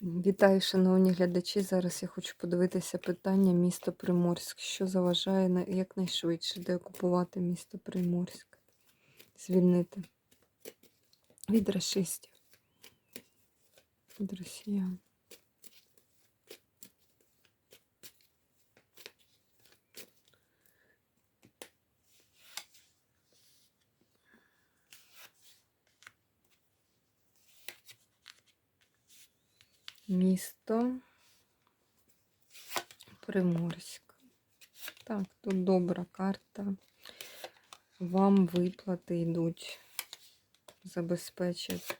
Вітаю, шановні глядачі. Зараз я хочу подивитися питання місто Приморськ. Що заважає на- якнайшвидше деокупувати місто Приморськ? Звільнити від расистів, від росіян. Місто Приморськ. Так, тут добра карта. Вам виплати йдуть. Забезпечать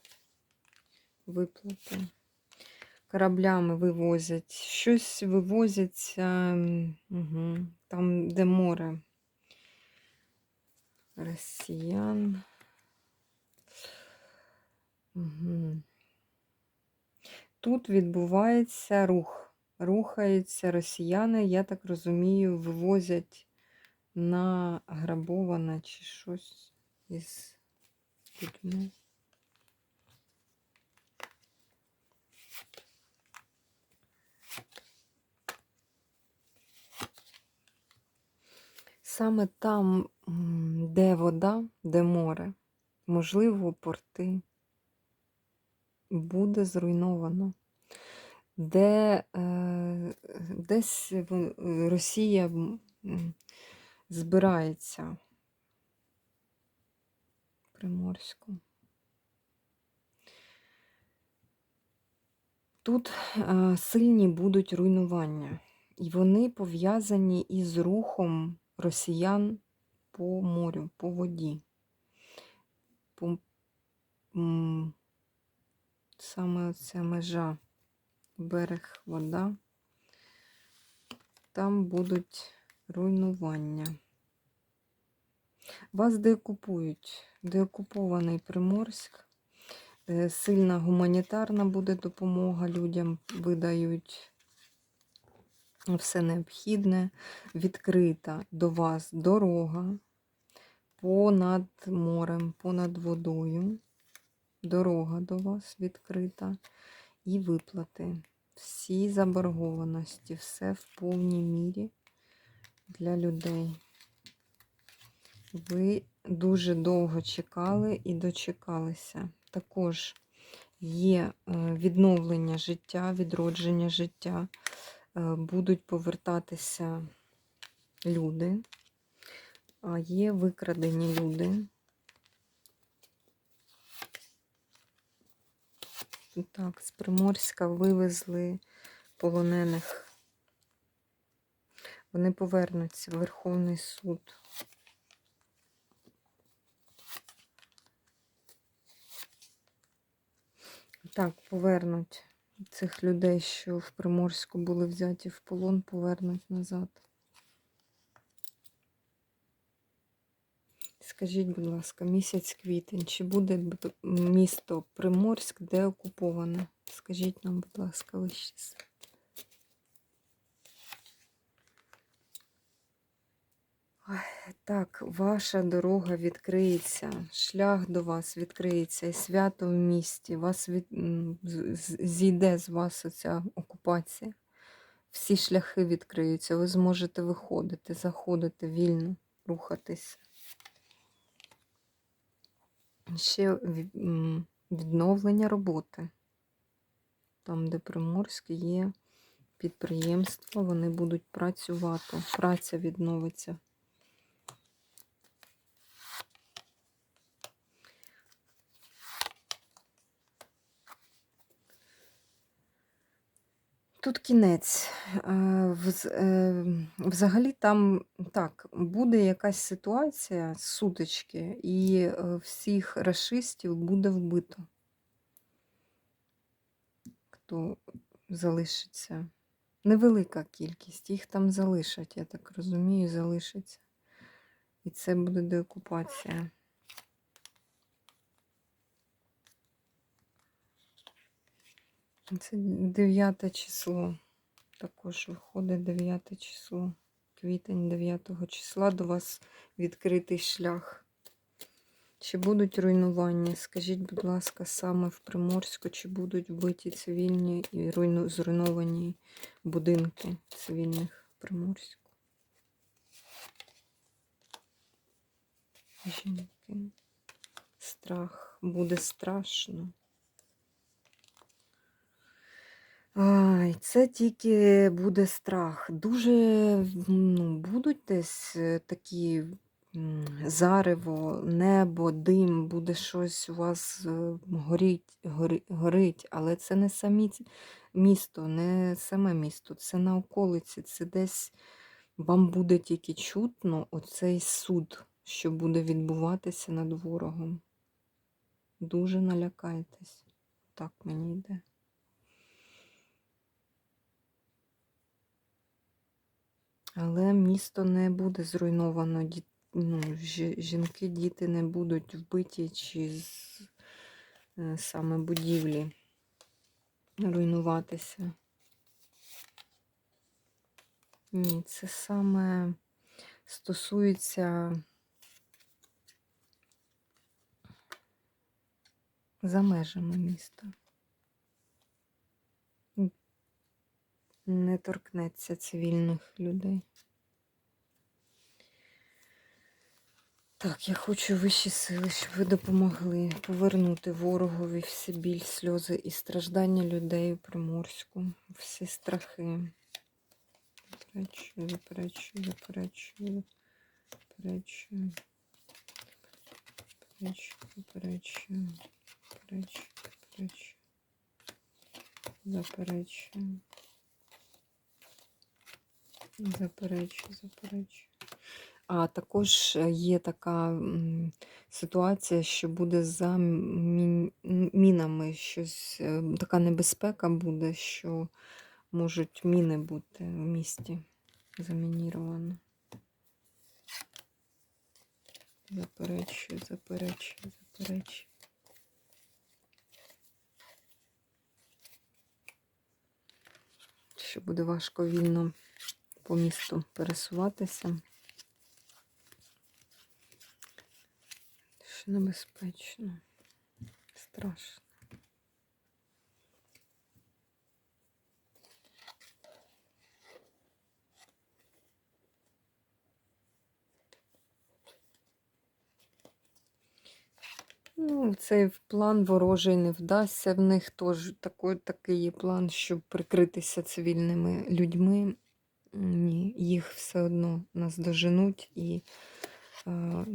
виплати. Кораблями вивозять. Щось вивозяться угу. там, де море. Росіян. Угу. Тут відбувається рух. Рухаються росіяни, я так розумію, вивозять на грабоване чи щось із людьми. Саме там, де вода, де море, можливо, порти буде зруйновано, де е, десь в- Росія збирається Приморську. Тут е, сильні будуть руйнування, і вони пов'язані із рухом росіян по морю, по воді. По, саме ця межа, берег, вода, там будуть руйнування. Вас деокупують, деокупований Приморськ. Е, Сильна гуманітарна буде допомога людям, видають все необхідне, відкрита до вас дорога понад морем, понад водою. Дорога до вас відкрита і виплати. Всі заборгованості, все в повній мірі для людей. Ви дуже довго чекали і дочекалися. Також є е, відновлення життя, відродження життя, е, будуть повертатися люди, а є викрадені люди. Так, з Приморська вивезли полонених. Вони повернуться в Верховний суд. Так, повернуть цих людей, що в Приморську були взяті в полон, повернуть назад. Скажіть, будь ласка, місяць квітень, чи буде місто Приморськ де окуповане? Скажіть нам, будь ласка, вище. Так, ваша дорога відкриється, шлях до вас відкриється, і свято в місті. Вас від... зійде з вас оця окупація. Всі шляхи відкриються, ви зможете виходити, заходити вільно, рухатися. Ще відновлення роботи. Там, де Приморське є підприємства, вони будуть працювати. Праця відновиться. Тут кінець. Е, е, Взагалі там так, буде якась ситуація, сутички, і е, всіх расистів буде вбито. Хто залишиться. Невелика кількість, їх там залишать, я так розумію, залишиться. І це буде деокупація. Це 9 число. Також виходить 9 число. Квітень 9 числа до вас відкритий шлях. Чи будуть руйнування? Скажіть, будь ласка, саме в Приморську, чи будуть вбиті цивільні і руйну... зруйновані будинки цивільних в Приморську? Жінки. Страх. Буде страшно. Ай, це тільки буде страх. Дуже ну, будуть десь е, такі зарево, небо, дим, буде щось у вас е, горіть, гори, горить, але це не самі місто, не саме місто, це на околиці, це десь вам буде тільки чутно оцей суд, що буде відбуватися над ворогом. Дуже налякайтесь. Так мені йде. Але місто не буде зруйновано. ді- Ну, жі- жінки, діти не будуть вбиті чи з, е, саме будівлі руйнуватися. Ні, це саме стосується за межами міста. не торкнеться цивільних людей. Так, я хочу вищі сили, щоб ви допомогли повернути ворогові всі біль, сльози і страждання людей у Приморську, всі страхи. Перечую, перечую, перечую, перечую, перечую, перечую, перечую, перечую, заперечую заперечую, заперечую. А також е, є така ситуація, що буде за мінами щось, е, така небезпека буде, що можуть міни бути в місті замініровано. Заперечую, заперечую, заперечую. Що буде важко вільно по місту пересуватися. Що небезпечно, страшно. Ну, цей план ворожий не вдасться. В них теж такий, є план, щоб прикритися цивільними людьми. Ні, їх все одно наздоженуть і е,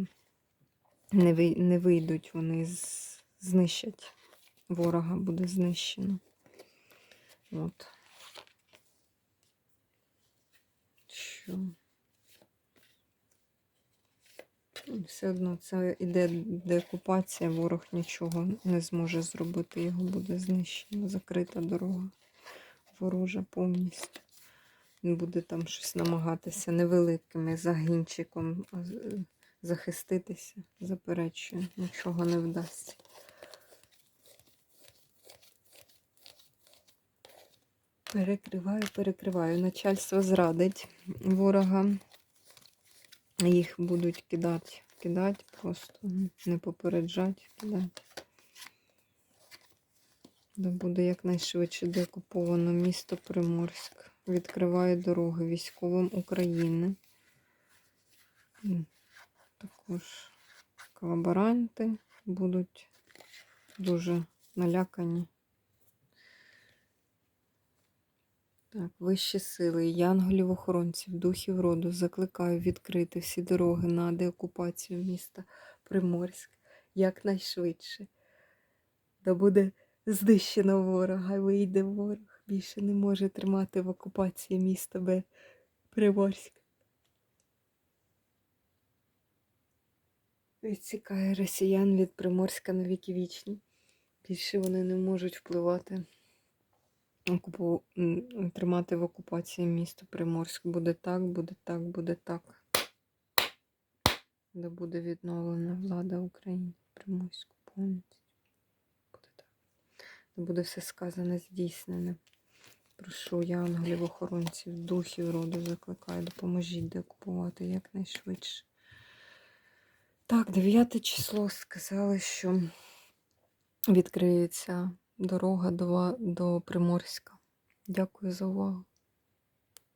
не, вий, не вийдуть вони, з, знищать. Ворога буде знищено. От. Що? Все одно це іде деокупація, ворог нічого не зможе зробити, його буде знищено, закрита дорога ворожа повністю. Буде там щось намагатися невеликими загінчиком захиститися, заперечую, нічого не вдасться. Перекриваю, перекриваю. Начальство зрадить ворога. Їх будуть кидати, кидати просто, не попереджати, кидати. Да буде якнайшвидше деокуповано місто Приморськ. Відкриває дороги військовим України. Також колаборанти будуть дуже налякані. Так, вищі сили, янголів-охоронців, духів роду закликаю відкрити всі дороги на деокупацію міста Приморськ якнайшвидше. Да буде знищено ворога, вийде ворог. Більше не може тримати в окупації міста Б Приморськ. Відсікає росіян від Приморська на віки вічні. Більше вони не можуть впливати окупу... тримати в окупації місто Приморськ. Буде так, буде так, буде так. Де буде відновлена влада України Приморську повністю. Буде так. Де буде все сказане, здійснене. Прошу я, ангелів охоронців, духів роду закликаю, допоможіть декупувати якнайшвидше. Так, 9 число сказали, що відкриється дорога до, до Приморська. Дякую за увагу.